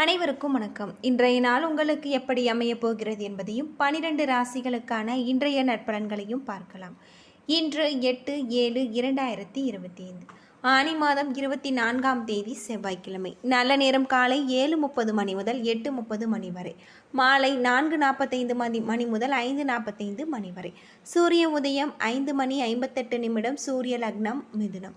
அனைவருக்கும் வணக்கம். இன்றைய நாள் உங்களுக்கு எப்படி அமையப் போகிறது என்பதையும் பனிரெண்டு ராசிகளுக்கான இன்றைய நற்பலன்களையும் பார்க்கலாம். இன்று எட்டு ஏழு இரண்டாயிரத்தி இருபத்தி ஐந்து ஆனி மாதம் இருபத்தி நான்காம் தேதி செவ்வாய்க்கிழமை. நல்ல நேரம் காலை ஏழு முப்பது மணி முதல் எட்டு முப்பது மணி வரை. மாலை நான்கு நாற்பத்தைந்து மணி மணி முதல் ஐந்து நாற்பத்தைந்து மணி வரை. சூரிய உதயம் ஐந்து மணி ஐம்பத்தெட்டு நிமிடம் சூரிய லக்னம் மிதுனம்.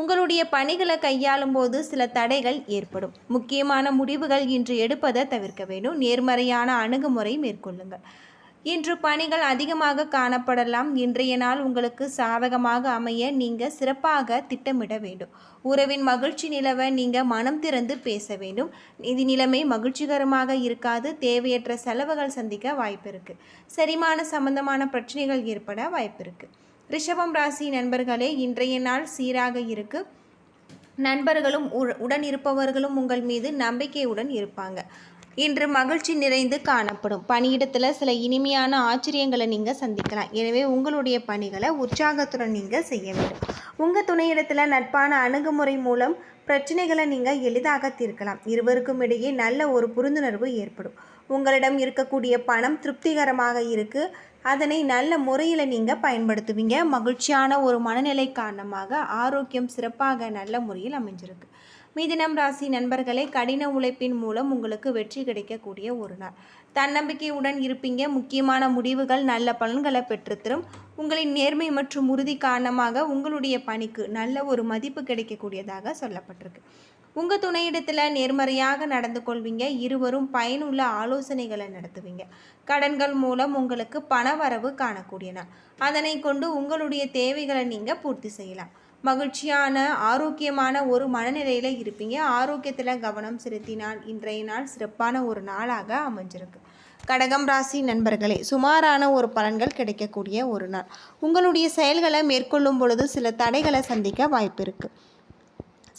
உங்களுடைய பணிகளை கையாளும் போது சில தடைகள் ஏற்படும். முக்கியமான முடிவுகள் இன்று எடுப்பதை தவிர்க்க வேண்டும். நேர்மறையான அணுகுமுறை மேற்கொள்ளுங்கள். இன்று பணிகள் அதிகமாக காணப்படலாம். இன்றைய நாள் உங்களுக்கு சாதகமாக அமைய நீங்கள் சிறப்பாக திட்டமிட வேண்டும். உறவின் மகிழ்ச்சி நிலவ நீங்கள் மனம் திறந்து பேச வேண்டும். நிதி நிலைமை மகிழ்ச்சிகரமாக இருக்காது. தேவையற்ற செலவுகள் சந்திக்க வாய்ப்பு இருக்குது செரிமான சம்பந்தமான பிரச்சனைகள் ஏற்பட வாய்ப்பு இருக்குது ரிஷபம் ராசி நண்பர்களே இன்றைய நாள் சீராக இருக்கு. நண்பர்களும் உ- உடன் இருப்பவர்களும் உங்கள் மீது நம்பிக்கையுடன் இருப்பாங்க. இன்று மகிழ்ச்சி நிறைந்து காணப்படும். பணியிடத்தில் சில இனிமையான ஆச்சரியங்களை நீங்கள் சந்திக்கலாம். எனவே உங்களுடைய பணிகளை உற்சாகத்துடன் நீங்கள் செய்ய வேண்டும். உங்கள் துணையிடத்தில் நட்பான அணுகுமுறை மூலம் பிரச்சனைகளை நீங்கள் எளிதாக தீர்க்கலாம். இருவருக்கும் இடையே நல்ல ஒரு புரிந்துணர்வு ஏற்படும். உங்களிடம் இருக்கக்கூடிய பணம் திருப்திகரமாக இருக்குது அதனை நல்ல முறையில் நீங்கள் பயன்படுத்துவீங்க. மகிழ்ச்சியான ஒரு மனநிலை காரணமாக ஆரோக்கியம் சிறப்பாக நல்ல முறையில் அமைஞ்சிருக்கு. மிதினம் ராசி நண்பர்களே கடின உழைப்பின் மூலம் உங்களுக்கு வெற்றி கிடைக்கக்கூடிய ஒரு நாள். தன்னம்பிக்கையுடன் இருப்பீங்க. முக்கியமான முடிவுகள் நல்ல பலன்களை பெற்றுத்தரும். உங்களின் நேர்மை மற்றும் உறுதி காரணமாக உங்களுடைய பணிக்கு நல்ல ஒரு மதிப்பு கிடைக்கக்கூடியதாக சொல்லப்பட்டிருக்கு. உங்கள் துணையிடத்தில் நேர்மறையாக நடந்து கொள்வீங்க. இருவரும் பயனுள்ள ஆலோசனைகளை நடத்துவீங்க. கடன்கள் மூலம் உங்களுக்கு பணவரவு காணக்கூடிய நாள் அதனை கொண்டு உங்களுடைய தேவைகளை நீங்கள் பூர்த்தி செய்யலாம். மகிழ்ச்சியான ஆரோக்கியமான ஒரு மனநிலையில் இருப்பீங்க. ஆரோக்கியத்தில் கவனம் செலுத்தினால் இன்றைய நாள் சிறப்பான ஒரு நாளாக அமைஞ்சிருக்கு. கடகம் ராசி நண்பர்களே சுமாரான ஒரு பலன்கள் கிடைக்கக்கூடிய ஒரு நாள். உங்களுடைய செயல்களை மேற்கொள்ளும் பொழுது சில தடைகளை சந்திக்க வாய்ப்பு இருக்குது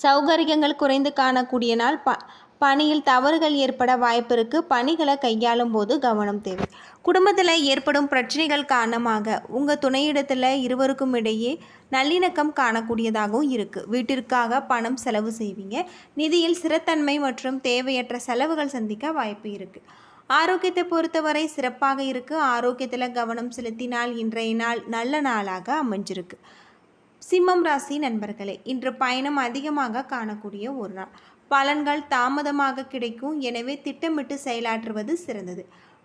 சௌகரியங்கள் குறைந்து காணக்கூடிய நாள் ப பணியில் தவறுகள் ஏற்பட வாய்ப்பு இருக்கு. பணிகளை கையாளும் போது கவனம் தேவை. குடும்பத்தில் ஏற்படும் பிரச்சனைகள் காரணமாக உங்கள் துணையிடத்தில் இருவருக்கும் இடையே நல்லிணக்கம் காணக்கூடியதாகவும் இருக்குது வீட்டிற்காக பணம் செலவு செய்வீங்க. நிதியில் சிறத்தன்மை மற்றும் தேவையற்ற செலவுகள் சந்திக்க வாய்ப்பு இருக்குது ஆரோக்கியத்தை பொறுத்தவரை சிறப்பாக இருக்குது ஆரோக்கியத்தில் கவனம் செலுத்தினால் இன்றைய நாள் நல்ல நாளாக அமைஞ்சிருக்கு. சிம்மம் ராசி நண்பர்களே இன்று பயணம் அதிகமாக காணக்கூடிய ஒரு நாள். பலன்கள் தாமதமாக கிடைக்கும். எனவே திட்டமிட்டு செயலாற்றுவது சிறந்தது.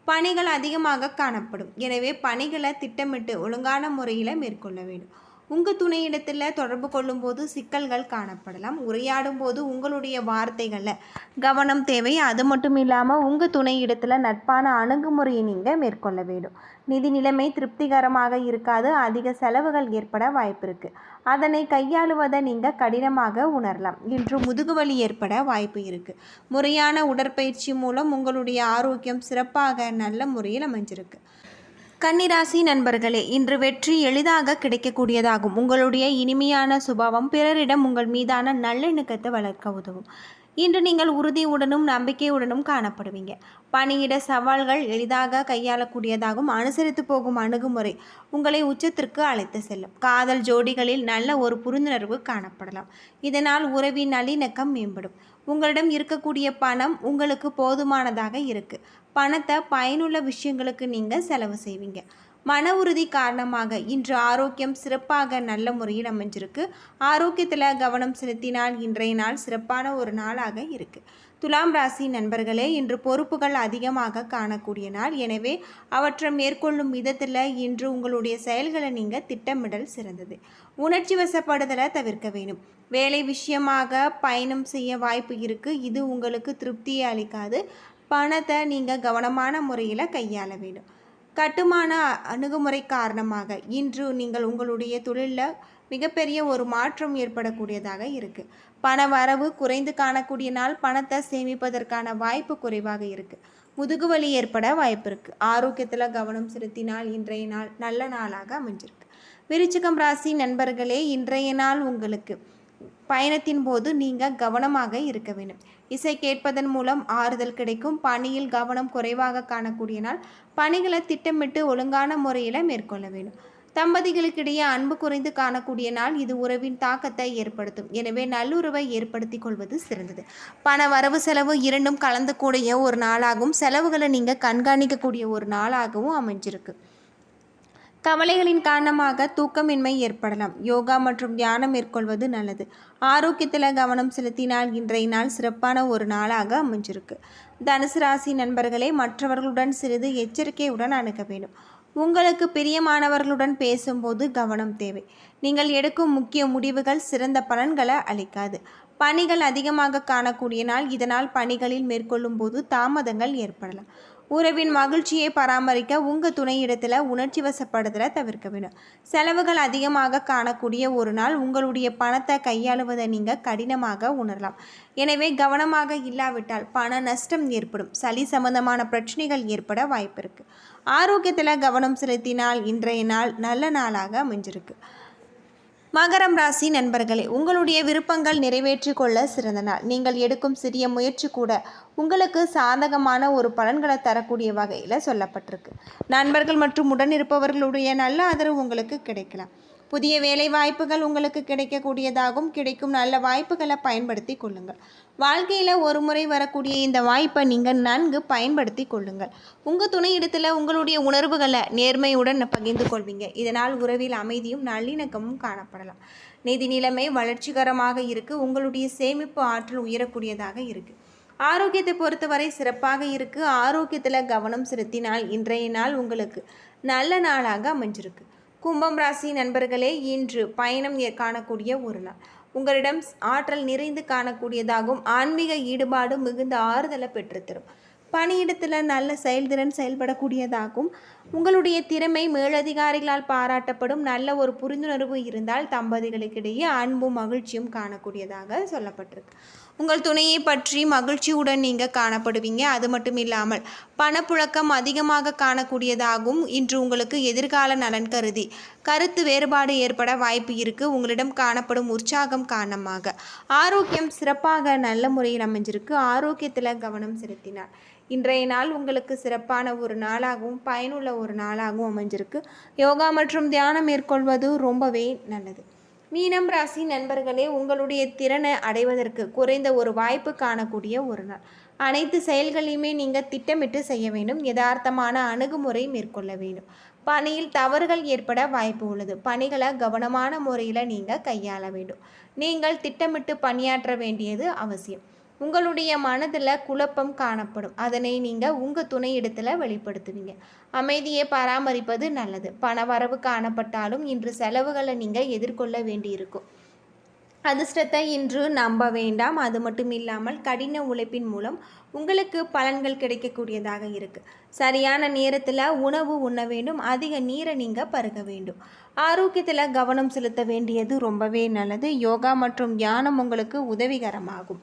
பணிகள் அதிகமாக காணப்படும். எனவே பணிகளை திட்டமிட்டு ஒழுங்கான முறையில் மேற்கொள்ள வேண்டும். உங்கள் துணையிடத்தில் தொடர்பு கொள்ளும்போது சிக்கல்கள் காணப்படலாம். உரையாடும் போது உங்களுடைய வார்த்தைகளில் கவனம் தேவை. அது மட்டும் இல்லாமல் உங்கள் துணையிடத்தில் நட்பான அணுகுமுறையை நீங்கள் மேற்கொள்ள வேண்டும். நிதி நிலைமை திருப்திகரமாக இருக்காது. அதிக செலவுகள் ஏற்பட வாய்ப்பு இருக்குது அதனை கையாளுவதை நீங்கள் கடினமாக உணரலாம். இன்று முதுகுவலி ஏற்பட வாய்ப்பு இருக்குது முறையான உடற்பயிற்சி மூலம் உங்களுடைய ஆரோக்கியம் சிறப்பாக நல்ல முறையில் அமைஞ்சிருக்கு. கன்னிராசி நண்பர்களே இன்று வெற்றி எளிதாக கிடைக்கக்கூடியதாகும். உங்களுடைய இனிமையான சுபாவம் பிறரிடம் உங்கள் மீதான நல்லெண்ணக்கத்தை வளர்க்க உதவும். இன்று நீங்கள் உறுதியுடனும் நம்பிக்கையுடனும் காணப்படுவீங்க. பணியிட சவால்கள் எளிதாக கையாளக்கூடியதாகவும் அனுசரித்து போகும் அணுகுமுறை உங்களை உச்சத்திற்கு அழைத்து செல்லும். காதல் ஜோடிகளில் நல்ல ஒரு புரிந்துணர்வு காணப்படலாம். இதனால் உறவின் நல்லிணக்கம் மேம்படும். உங்களிடம் இருக்கக்கூடிய பணம் உங்களுக்கு போதுமானதாக இருக்குது பணத்தை பயனுள்ள விஷயங்களுக்கு நீங்கள் செலவு செய்வீங்க. மன உறுதி காரணமாக இன்று ஆரோக்கியம் சிறப்பாக நல்ல முறையில் அமைஞ்சிருக்கு. ஆரோக்கியத்தில் கவனம் செலுத்தினால் இன்றைய நாள் சிறப்பான ஒரு நாளாக இருக்குது துலாம் ராசி நண்பர்களே இன்று பொறுப்புகள் அதிகமாக காணக்கூடிய நாள். எனவே அவற்றை மேற்கொள்ளும் விதத்தில் இன்று உங்களுடைய செயல்களை நீங்கள் திட்டமிடல் சிறந்தது. உணர்ச்சி வசப்படுதலை தவிர்க்க வேண்டும். வேலை விஷயமாக பயணம் செய்ய வாய்ப்பு இருக்குது இது உங்களுக்கு திருப்தியை அளிக்காது. பணத்தை நீங்கள் கவனமான முறையில் கையாள வேண்டும். கட்டுமான அணுகுமுறை காரணமாக இன்று நீங்கள் உங்களுடைய தொழிலில் மிகப்பெரிய ஒரு மாற்றம் ஏற்படக்கூடியதாக இருக்குது பண வரவு குறைந்து காணக்கூடிய நாள் பணத்தை சேமிப்பதற்கான வாய்ப்பு குறைவாக இருக்குது முதுகுவலி ஏற்பட வாய்ப்பு இருக்குது ஆரோக்கியத்தில் கவனம் செலுத்தினால் இன்றைய நாள் நல்ல நாளாக அமைஞ்சிருக்கு. விருச்சிகம் ராசி நண்பர்களே இன்றைய நாள் உங்களுக்கு பயணத்தின் போது நீங்கள் கவனமாக இருக்க வேண்டும். இசை கேட்பதன் மூலம் ஆறுதல் கிடைக்கும். பணியில் கவனம் குறைவாக காணக்கூடிய நாள் பணிகளை திட்டமிட்டு ஒழுங்கான முறையில் மேற்கொள்ள வேண்டும். தம்பதிகளுக்கிடையே அன்பு குறைந்து காணக்கூடிய நாள் இது உறவின் தாக்கத்தை ஏற்படுத்தும். எனவே நல்லுறவை ஏற்படுத்தி கொள்வது சிறந்தது. பண வரவு செலவு இரண்டும் கலந்தக்கூடிய ஒரு நாளாகவும் செலவுகளை நீங்கள் கண்காணிக்கக்கூடிய ஒரு நாளாகவும் அமைஞ்சிருக்கு. கவலைகளின் காரணமாக தூக்கமின்மை ஏற்படலாம். யோகா மற்றும் தியானம் மேற்கொள்வது நல்லது. ஆரோக்கியத்தில் கவனம் செலுத்தினால் இன்றைய நாள் சிறப்பான ஒரு நாளாக அமைஞ்சிருக்கு. தனுசு ராசி நண்பர்களே மற்றவர்களுடன் சிறிது எச்சரிக்கையுடன் அணுக வேண்டும். உங்களுக்கு பிரியமானவர்களுடன் பேசும்போது கவனம் தேவை. நீங்கள் எடுக்கும் முக்கிய முடிவுகள் சிறந்த பலன்களை அளிக்காது. பணிகள் அதிகமாக காணக்கூடிய நாள் இதனால் பணிகளில் மேற்கொள்ளும் போது தாமதங்கள் ஏற்படலாம். உறவின் மகிழ்ச்சியை பராமரிக்க உங்கள் துணையிடத்தில் உணர்ச்சி வசப்படுதலை தவிர்க்க வேண்டும். செலவுகள் அதிகமாக காணக்கூடிய ஒரு நாள் உங்களுடைய பணத்தை கையாளுவதை நீங்கள் கடினமாக உணரலாம். எனவே கவனமாக இல்லாவிட்டால் பண நஷ்டம் ஏற்படும். சளி சம்பந்தமான பிரச்சனைகள் ஏற்பட வாய்ப்பு இருக்குது ஆரோக்கியத்தில் கவனம் செலுத்தினால் இன்றைய நாள் நல்ல நாளாக அமைஞ்சிருக்கு. மகரம் ராசி நண்பர்களே உங்களுடைய விருப்பங்கள் நிறைவேற்றி கொள்ள சிறந்த நாள். நீங்கள் எடுக்கும் சிறிய முயற்சி கூட உங்களுக்கு சாதகமான ஒரு பலன்களை தரக்கூடிய வகையில் சொல்லப்பட்டிருக்கு. நண்பர்கள் மற்றும் உடன் இருப்பவர்களுடைய நல்ல ஆதரவு உங்களுக்கு கிடைக்கலாம். புதிய வேலை வாய்ப்புகள் உங்களுக்கு கிடைக்கக்கூடியதாகவும் கிடைக்கும். நல்ல வாய்ப்புகளை பயன்படுத்தி கொள்ளுங்கள். வாழ்க்கையில் ஒரு முறை வரக்கூடிய இந்த வாய்ப்பை நீங்கள் நன்கு பயன்படுத்தி கொள்ளுங்கள். உங்கள் துணையிடத்தில் உங்களுடைய உணர்வுகளை நேர்மையுடன் பகிர்ந்து கொள்வீங்க. இதனால் உறவில் அமைதியும் நல்லிணக்கமும் காணப்படலாம். நிதி நிலைமை வளர்ச்சிகரமாக இருக்குது உங்களுடைய சேமிப்பு ஆற்றல் உயரக்கூடியதாக இருக்குது ஆரோக்கியத்தை பொறுத்தவரை சிறப்பாக இருக்குது ஆரோக்கியத்தில் கவனம் செலுத்தினால் இன்றைய நாள் உங்களுக்கு நல்ல நாளாக அமைஞ்சிருக்கு. கும்பம் ராசி நண்பர்களே இன்று பயணம் காணக்கூடிய ஒரு நாள். உங்களிடம் ஆற்றல் நிறைந்து காணக்கூடியதாகவும் ஆன்மீக ஈடுபாடு மிகுந்த ஆறுதலை பெற்றுத்தரும். பணியிடத்தில் நல்ல செயல்திறன் செயல்படக்கூடியதாகவும் உங்களுடைய திறமை மேலதிகாரிகளால் பாராட்டப்படும் நல்ல ஒரு புரிந்துணர்வு இருந்தால் தம்பதிகளுக்கிடையே அன்பும் மகிழ்ச்சியும் காணக்கூடியதாக சொல்லப்பட்டிருக்கு. உங்கள் துணையை பற்றி மகிழ்ச்சியுடன் நீங்கள் காணப்படுவீங்க. அது மட்டும் இல்லாமல் பணப்புழக்கம் அதிகமாக காணக்கூடியதாகும் இன்று உங்களுக்கு எதிர்கால நலன் கருதி கருத்து வேறுபாடு ஏற்பட வாய்ப்பு இருக்குது உங்களிடம் காணப்படும் உற்சாகம் காரணமாக. ஆரோக்கியம் சிறப்பாக நல்ல முறையில் அமைஞ்சிருக்கு. ஆரோக்கியத்தில் கவனம் செலுத்தினார் இன்றைய நாள் உங்களுக்கு சிறப்பான ஒரு நாளாகவும் பயனுள்ள ஒரு நாளாகவும் அமைஞ்சிருக்கு. யோகா மற்றும் தியானம் மேற்கொள்வது ரொம்பவே நல்லது. மீனம் ராசி நண்பர்களே உங்களுடைய திறனை அடைவதற்கு குறைந்த ஒரு வாய்ப்பு காணக்கூடிய ஒரு நாள். அனைத்து செயல்களையுமே நீங்கள் திட்டமிட்டு செய்ய வேண்டும். யதார்த்தமான அணுகுமுறை மேற்கொள்ள வேண்டும். பணியில் தவறுகள் ஏற்பட வாய்ப்பு உள்ளது. பணிகளை கவனமான முறையில் நீங்கள் கையாள வேண்டும். நீங்கள் திட்டமிட்டு பணியாற்ற வேண்டியது அவசியம். உங்களுடைய மனதில் குழப்பம் காணப்படும். அதனை நீங்கள் உங்கள் துணையிடத்தில் வெளிப்படுத்துவீங்க. அமைதியை பராமரிப்பது நல்லது. பண வரவு காணப்பட்டாலும் இன்று செலவுகளை நீங்கள் எதிர்கொள்ள வேண்டியிருக்கும். அதிர்ஷ்டத்தை இன்று நம்ப வேண்டாம். அது மட்டும் இல்லாமல் கடின உழைப்பின் மூலம் உங்களுக்கு பலன்கள் கிடைக்கக்கூடியதாக இருக்குது சரியான நேரத்தில் உணவு உண்ண வேண்டும். அதிக நீரை நீங்கள் பருக வேண்டும். ஆரோக்கியத்தில் கவனம் செலுத்த வேண்டியது ரொம்பவே நல்லது. யோகா மற்றும் தியானம் உங்களுக்கு உதவிகரமாகும்.